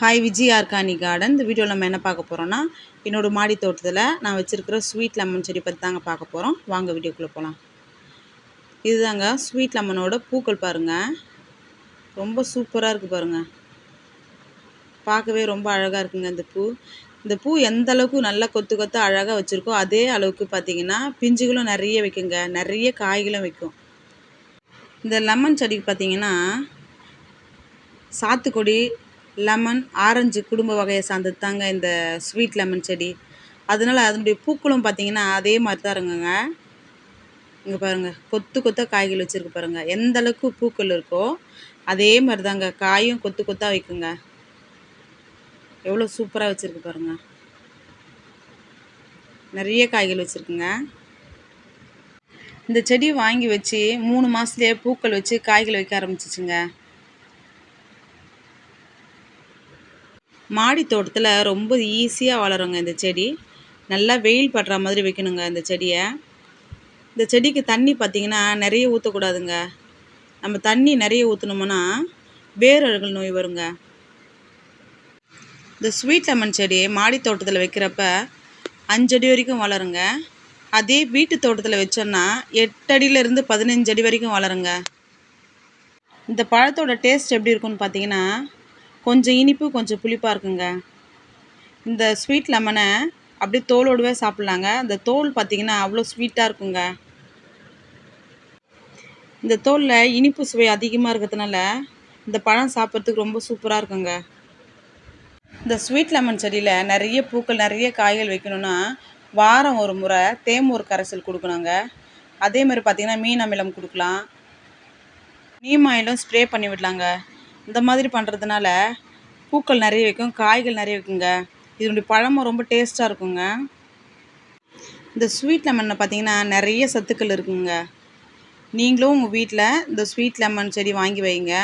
Hi Vijay organic garden இந்த வீடியோவில் நம்ம என்ன பார்க்க போகிறோன்னா என்னோடய மாடி தோட்டத்தில் நான் வச்சுருக்கிற ஸ்வீட் லெமன் செடி பற்றி தாங்க பார்க்க போகிறோம் வாங்க வீடியோக்குள்ளே போகலாம் இதுதாங்க ஸ்வீட் லெமனோட பூக்கள் பாருங்கள் ரொம்ப சூப்பராக இருக்குது பாருங்கள் பார்க்கவே ரொம்ப அழகாக இருக்குங்க இந்த பூ. இந்த பூ எந்த அளவுக்கு நல்லா கொத்து கொத்து அழகாக வச்சுருக்கோ அதே அளவுக்கு பார்த்தீங்கன்னா பிஞ்சுகளும் நிறைய வைக்குங்க. நிறைய காய்களும் வைக்கும். இந்த லெமன் செடிக்கு பார்த்தீங்கன்னா சாத்துக்குடி லெமன் ஆரஞ்சு குடும்ப வகையை சார்ந்தது தாங்க இந்த ஸ்வீட் லெமன் செடி. அதனால் அதனுடைய பூக்களும் பார்த்தீங்கன்னா அதே மாதிரி தான் இருங்குங்க இங்கே பாருங்கள் கொத்து கொத்தாக காய்கள் வச்சுருக்கு பாருங்கள் எந்த அளவுக்கு பூக்கள் இருக்கோ அதே மாதிரி தாங்க காயும் கொத்து கொத்தாக வைக்குங்க. எவ்வளோ சூப்பராக வச்சுருக்கு பாருங்கள் நிறைய காய்கள் வச்சுருக்குங்க. இந்த செடி வாங்கி வச்சு மூணு மாதத்துலேயே பூக்கள் வச்சு காய்கள் வைக்க ஆரம்பிச்சிச்சுங்க. மாடி தோட்டத்தில் ரொம்ப ஈஸியாக வளருங்க இந்த செடி. நல்லா வெயில் படுற மாதிரி வைக்கணுங்க இந்த செடியை. இந்த செடிக்கு தண்ணி பார்த்திங்கன்னா நிறைய ஊற்றக்கூடாதுங்க நம்ம தண்ணி நிறைய ஊற்றினோம்னா வேரழுகல் நோய் வருங்க. இந்த ஸ்வீட் லெமன் செடி மாடி தோட்டத்தில் வைக்கிறப்ப அஞ்சடி வரைக்கும் வளருங்க. அதே வீட்டு தோட்டத்தில் வச்சோன்னா எட்டடியிலேருந்து பதினஞ்சு அடி வரைக்கும் வளருங்க. இந்த பழத்தோட டேஸ்ட் எப்படி இருக்குன்னு பார்த்தீங்கன்னா கொஞ்சம் இனிப்பு கொஞ்சம் புளிப்பாக இருக்குங்க. இந்த ஸ்வீட் லெமனை அப்படியே தோலோடவே சாப்பிட்லாங்க. இந்த தோல் பார்த்திங்கன்னா அவ்வளோ ஸ்வீட்டாக இருக்குங்க. இந்த தோலில் இனிப்பு சுவை அதிகமாக இருக்கிறதுனால இந்த பழம் சாப்பிட்றதுக்கு ரொம்ப சூப்பராக இருக்குங்க. இந்த ஸ்வீட் லெமன் செடியில் நிறைய பூக்கள் நிறைய காய்கள் வைக்கணும்னா வாரம் ஒரு முறை தேமூர் கரைசல் கொடுக்கணுங்க. அதே மாதிரி பார்த்திங்கன்னா மீன் அமிலம் கொடுக்கலாம். நீம் ஆயிலும் ஸ்ப்ரே பண்ணி விடலாங்க. இந்த மாதிரி பண்ணுறதுனால பூக்கள் நிறைய வைக்கும் காய்கள் நிறைய வைக்குங்க. இதனுடைய பழமும் ரொம்ப டேஸ்ட்டாக இருக்குங்க. இந்த ஸ்வீட் லெமனில் பார்த்தீங்கன்னா நிறைய சத்துக்கள் இருக்குங்க. நீங்களும் உங்கள் வீட்டில் இந்த ஸ்வீட் லெமன் செடி வாங்கி வைங்க.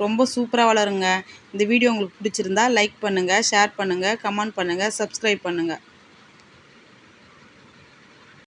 ரொம்ப சூப்பராக வளருங்க. இந்த வீடியோ உங்களுக்கு பிடிச்சிருந்தா லைக் பண்ணுங்கள் ஷேர் பண்ணுங்கள் கமெண்ட் பண்ணுங்கள் சப்ஸ்கிரைப் பண்ணுங்கள்